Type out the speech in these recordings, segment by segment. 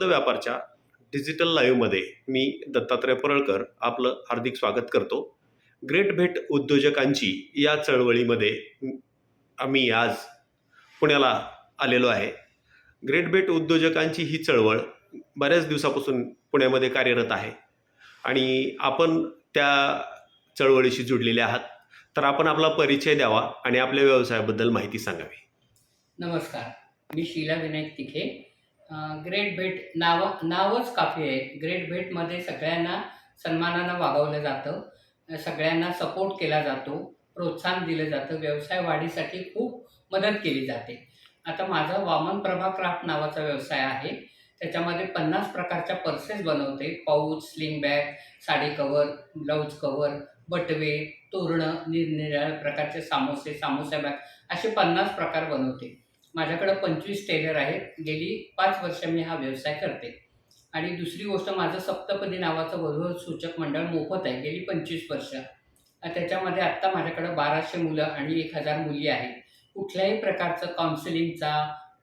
शब्द व्यापारच्या डिजिटल लाईव्हमध्ये मी दत्तात्रय परळकर आपलं हार्दिक स्वागत करतो. ग्रेट भेट उद्योजकांची या चळवळीमध्ये आम्ही आज पुण्याला आलेलो आहे. ग्रेट भेट उद्योजकांची ही चळवळ बऱ्याच दिवसापासून पुण्यामध्ये कार्यरत आहे. आणि आपण त्या चळवळीशी जुडलेले आहात. तर आपण आपला परिचय द्यावा आणि आपल्या व्यवसायाबद्दल माहिती सांगावी. नमस्कार. मी शीला विनायक तिखे. ग्रेट भेट नाव नावच काफी आहे ग्रेट भेटमध्ये सगळ्यांना सन्मानानं वागवलं जातं. सगळ्यांना सपोर्ट केला जातो. प्रोत्साहन दिलं जातं. व्यवसाय वाढीसाठी खूप मदत केली जाते. आता माझा वामन प्रभा क्राफ्ट नावाचा व्यवसाय आहे. त्याच्यामध्ये पन्नास प्रकारच्या पर्सेस बनवते. Pouch sling bag sari cover blouse cover बटवे तोरणं निरनिराळ्या प्रकारचे सामोसे सामोसा बॅग असे पन्नास प्रकार बनवते. माझ्याकडं पंचवीस टेलर आहेत. गेली पाच वर्ष मी हा व्यवसाय करते. आणि दुसरी गोष्ट माझं सप्तपदी नावाचं वधू सूचक मंडळ मोफत आहे. गेली पंचवीस वर्ष. त्याच्यामध्ये आत्ता माझ्याकडं बाराशे मुलं आणि एक हजार मुली आहेत. कुठल्याही प्रकारचं काउन्सिलिंगचा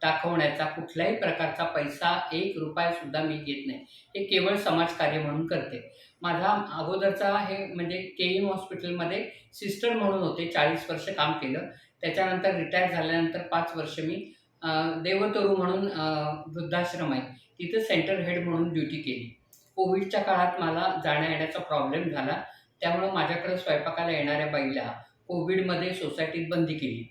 दाखवण्याचा कुठल्याही प्रकारचा पैसा एक रुपयासुद्धा मी घेत नाही. हे केवळ समाजकार्य म्हणून करते. माझा अगोदरचा हे म्हणजे के एम हॉस्पिटलमध्ये सिस्टर म्हणून होते चाळीस वर्ष काम केलं. त्याच्यानंतर रिटायर झाल्यानंतर पाच वर्ष मी देवतरू म्हणून वृद्धाश्रम आहे. तिथं सेंटर हेड म्हणून ड्युटी केली. कोविडच्या काळात मला जाण्या येण्याचा प्रॉब्लेम झाला. त्यामुळं माझ्याकडे स्वयंपाकाला येणाऱ्या बाईला कोविडमध्ये सोसायटीत बंदी केली.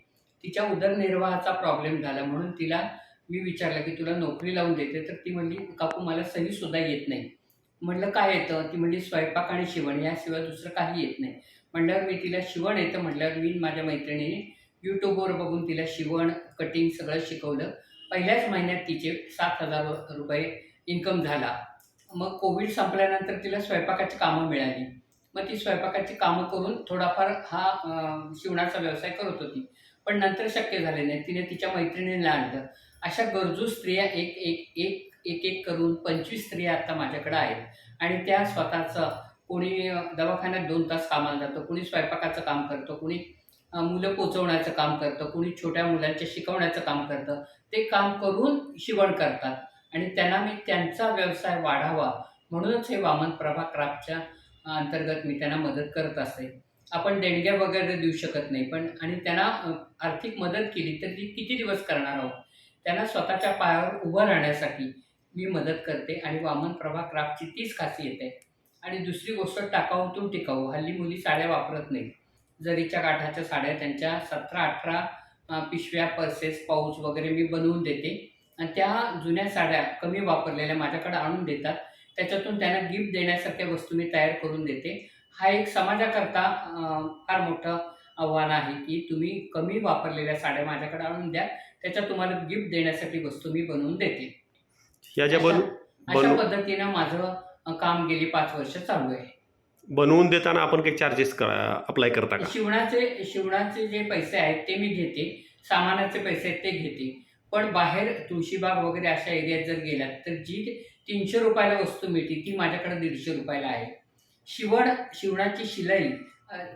तिच्या उदरनिर्वाहाचा प्रॉब्लेम झाला म्हणून तिला मी विचारलं की तुला नोकरी लावून देते तर ती म्हणली काकू मला सहीसुद्धा येत नाही. म्हटलं काय येतं? ती म्हणली स्वयंपाक आणि शिवण याशिवाय दुसरं काही येत नाही. म्हटल्यावर मी तिला शिवण येतं म्हटल्यावर मी माझ्या मैत्रिणीने यूट्यूबवर बघून तिला शिवण कटिंग सगळं शिकवलं. पहिल्याच महिन्यात तिचे सात हजार रुपये इन्कम झाला. मग कोविड संपल्यानंतर तिला स्वयंपाकाची कामं मिळाली. मग ती स्वयंपाकाची कामं करून थोडाफार हा शिवणाचा व्यवसाय करत होती. पण नंतर शक्य झाले नाही. तिने तिच्या मैत्रिणीला आणलं. अशा गरजू स्त्रिया एक एक एक एक एक करून पंचवीस स्त्रिया आता माझ्याकडे आहेत. आणि त्या स्वतःचं कोणी दवाखान्यात दोन तास कामाला जातं कोणी स्वयंपाकाचं काम करतो कोणी मुलं पोचवण्याचं काम करतं कोणी छोट्या मुलांच्या शिकवण्याचं काम करतं ते काम करून शिवण करतात. आणि त्यांना मी त्यांचा व्यवसाय वाढावा म्हणूनच हे वामन प्रभा क्राफ्टच्या अंतर्गत मी त्यांना मदत करत असते आपण देणग्या वगैरे देऊ शकत नाही पण आणि त्यांना आर्थिक मदत केली तर ती किती दिवस करणार आहोत? त्यांना स्वतःच्या पायावर उभं राहण्यासाठी मी मदत करते आणि वामन प्रभा क्राफ्टची तीच खासियत आहे. आणि दुसरी गोष्ट टाकाऊतून टिकाऊ. हल्ली मुली साड्या वापरत नाही जरीच्या काठाच्या साड्या त्यांच्या सतरा अठरा पिशव्या पर्सेस पाऊच वगैरे मी बनवून देते. आणि त्या जुन्या साड्या कमी वापरलेल्या माझ्याकडे आणून देतात. त्याच्यातून त्यांना गिफ्ट देण्यासारख्या वस्तू मी तयार करून देते. हा एक समाजाकरता फार मोठं आव्हान आहे की तुम्ही कमी वापरलेल्या साड्या माझ्याकडे आणून द्या. त्याच्यात तुम्हाला गिफ्ट देण्यासाठी वस्तू मी बनवून देते. अशा पद्धतीनं माझं काम गेली पाच वर्ष चालू आहे. बनवून देताना आपण काही चार्जेस अप्लाय करता का? शिवणाचे शिवणाचे जे पैसे आहेत ते मी घेते सामानाचे पैसे आहेत ते घेते. पण बाहेर तुळशीबाग वगैरे अशा एरियात जर गेलात तर जी तीनशे रुपयाला वस्तू मिळते ती माझ्याकडे दीडशे रुपयाला आहे. शिवण शिवणाची शिलाई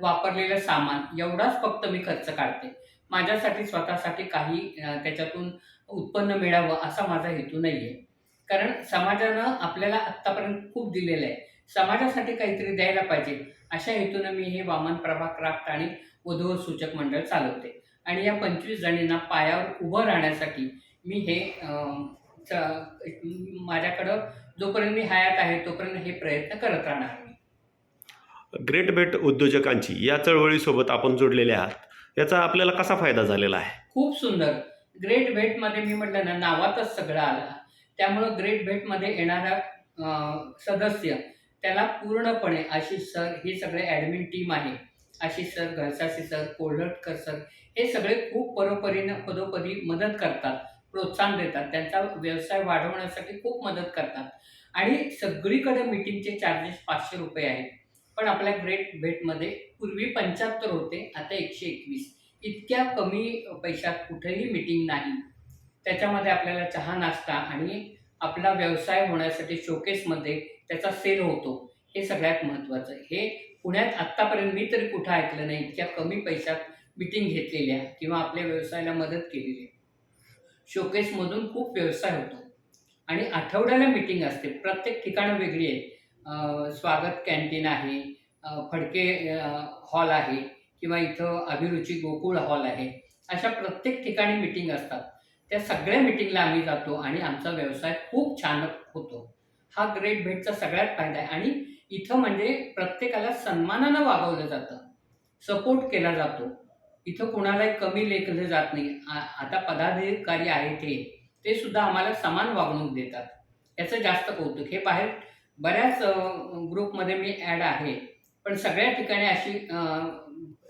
वापरलेलं सामान एवढाच फक्त मी खर्च काढते. माझ्यासाठी स्वतःसाठी काही त्याच्यातून उत्पन्न मिळावं असा माझा हेतू नाही आहे कारण समाजानं आपल्याला आत्तापर्यंत खूप दिलेलं आहे. समाजासाठी काहीतरी द्यायला पाहिजे. अशा हेतूनं मी हे वामन प्रभा क्राफ्ट आणि वधूवर सूचक मंडळ चालवते. आणि या पंचवीस जणींना पायावर उभं राहण्यासाठी मी हे माझ्याकडं जोपर्यंत मी हयात आहे तोपर्यंत हे प्रयत्न करत राहणार ग्रेट भेट उद्योजकांची या चळवळीसोबत आपण जोडलेले आहात. याचा आपल्याला कसा फायदा झालेला आहे? खूप सुंदर. ग्रेट भेटमध्ये मी म्हटलं ना नावातच सगळं आलं. त्यामुळं ग्रेट भेटमध्ये येणारा सदस्य त्याला पूर्णपणे आशिष सर हे सगळे ॲडमिन टीम आहे. आशिष सर घरसासी सर कोल्हटकर सर हे सगळे खूप परोपरीनं पदोपदी मदत करतात प्रोत्साहन देतात. त्यांचा व्यवसाय वाढवण्यासाठी खूप मदत करतात. आणि सगळीकडे मीटिंगचे चार्जेस पाचशे रुपये आहेत. पण आपल्या ग्रेट भेटमध्ये पूर्वी पंच्याहत्तर होते आता एकशे एकवीस. इतक्या कमी पैशात कुठेही मीटिंग नाही. त्याच्यामध्ये आपल्याला चहा नाश्ता आणि आपला व्यवसाय होण्यासाठी शोकेसमध्ये त्याचा सेल होतो. हे सगळ्यात महत्त्वाचं. हे पुण्यात आत्तापर्यंत मी तरी कुठं ऐकलं नाही. इतक्या कमी पैशात मिटिंग घेतलेल्या किंवा आपल्या व्यवसायाला मदत केलेली. शोकेसमधून खूप व्यवसाय होतो. आणि आठवड्याला मीटिंग असते. प्रत्येक ठिकाणं वेगळी आहे स्वागत कॅन्टीन आहे. फडके हॉल आहे. किंवा इथं अभिरुची गोकुळ हॉल आहे. अशा प्रत्येक ठिकाणी मिटिंग असतात. त्या सगळ्या मीटिंगला आम्ही जातो आणि आमचा व्यवसाय खूप छान होतो. हा ग्रेट भेटचा सगळ्यात फायदा आहे. आणि इथं म्हणजे प्रत्येकाला सन्मानानं वागवलं जातं. सपोर्ट केला जातो. इथं कुणालाही कमी लेखलं जात नाही. आ- आता पदाधिकारी आहेत हे ते सुद्धा आम्हाला समान वागणूक देतात. याचं जास्त कौतुक. हे बाहेर बऱ्याच ग्रुपमध्ये मी ॲड आहे. पण सगळ्या ठिकाणी अशी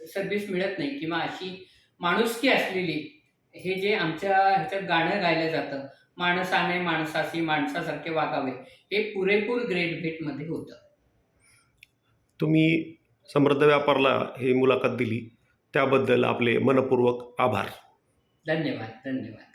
सर्व्हिस मिळत नाही. किंवा अशी माणुसकी असलेली हे जे आमच्या ह्याच्यात गाणं गायलं जातं माणसाने माणसाशी माणसासारखे वागावे हे पुरेपूर ग्रेट भेटमध्ये होतं. तुम्ही समृद्ध व्यापारला ही मुलाखत दिली. त्याबद्दल आपले मनपूर्वक आभार. धन्यवाद धन्यवाद.